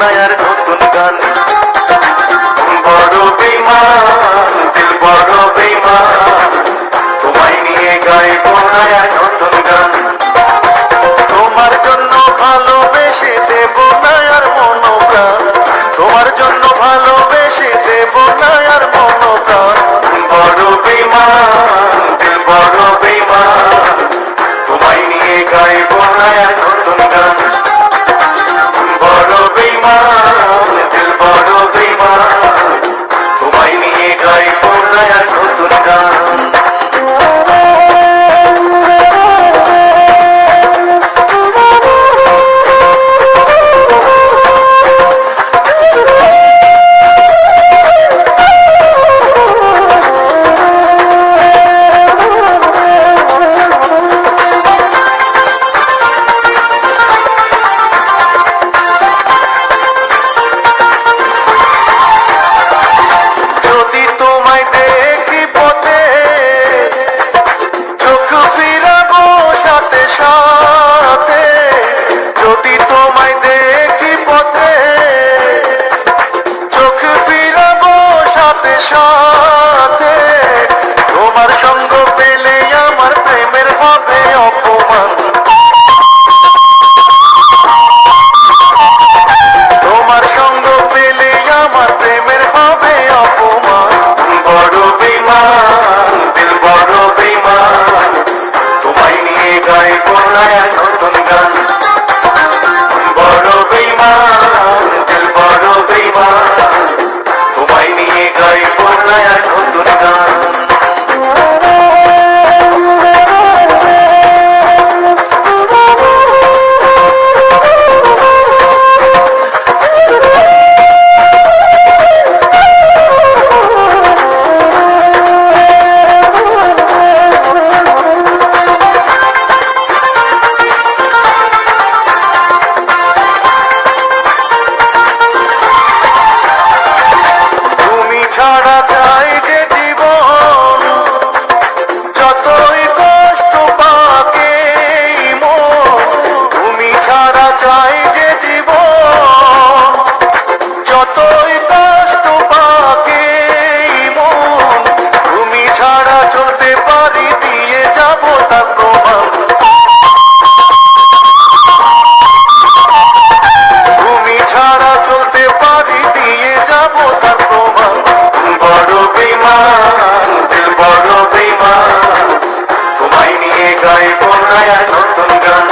মায়ার হবে অপমান। তোমার সঙ্গ পেলে আমার প্রেমের হবে অপমান। বড় বড় বিমান। তোমায় নিয়ে গাইব নতুন গাইব নয়া নতুন গান